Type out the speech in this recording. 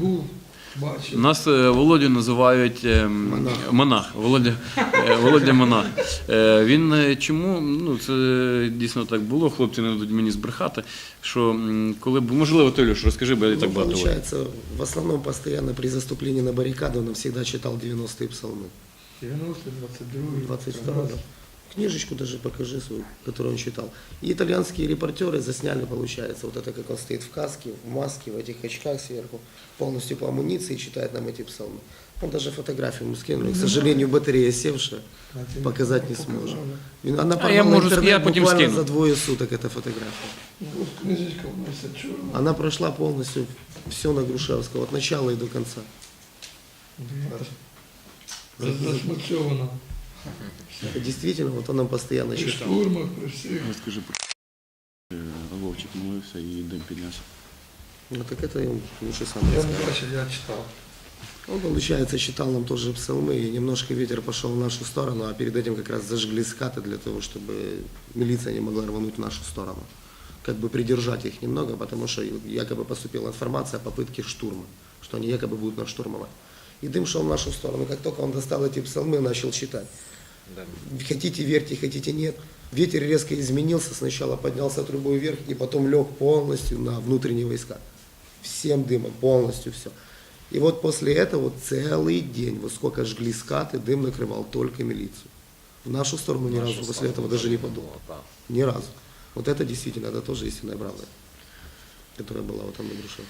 Був, бачив. Нас е, Володю називають е, Монах. монах. Володя, е, Володя Монах. Е, Він чому, ну це дійсно так було, хлопці не дадуть мені збрехати, що коли можливо, ти, Льош, розкажи, бо я і так Ну, багато. говорю. в основном постоянно при заступлении на баррикаду он всегда читал 90-е псалмы. 90 22 22 да. Книжечку даже покажи свою, которую он читал. И итальянские репортеры засняли, получается, вот это как он стоит в каске, в маске, в этих очках сверху, полностью по амуниции читает нам эти псалмы. Он даже фотографию мы скинули, к сожалению, батарея севшая, показать не сможет. Она А я интернет я буквально скину. за двое суток, эта фотография. Ну. Она прошла полностью все на Грушевского, от начала и до конца. Засмальцьована. Это действительно, вот он нам постоянно При читал. штурмах, при всіх. Розкажи про Е, Вовчик молився і дим піднявся. Ну так это он лучше сам Я не расскажет. бачив, я читав. Он, получается, читал нам тоже псалмы, и немножко ветер пошел в нашу сторону, а перед этим как раз зажгли скаты для того, чтобы милиция не могла рвануть в нашу сторону. Как бы придержать их немного, потому что якобы поступила информация о попытке штурма, что они якобы будут нас штурмовать. И дым шел в нашу сторону. Как только он достал эти псалмы, начал читать. Хотите верьте, хотите нет. Ветер резко изменился, сначала поднялся трубой вверх, и потом лег полностью на внутренние войска. Всем дымом, полностью все. И вот после этого целый день, вот сколько жгли скаты, дым накрывал только милицию. В нашу сторону ни разу после этого даже не подумал. Ни разу. Вот это действительно, это тоже истинная правда, которая была вот там на Грушевском.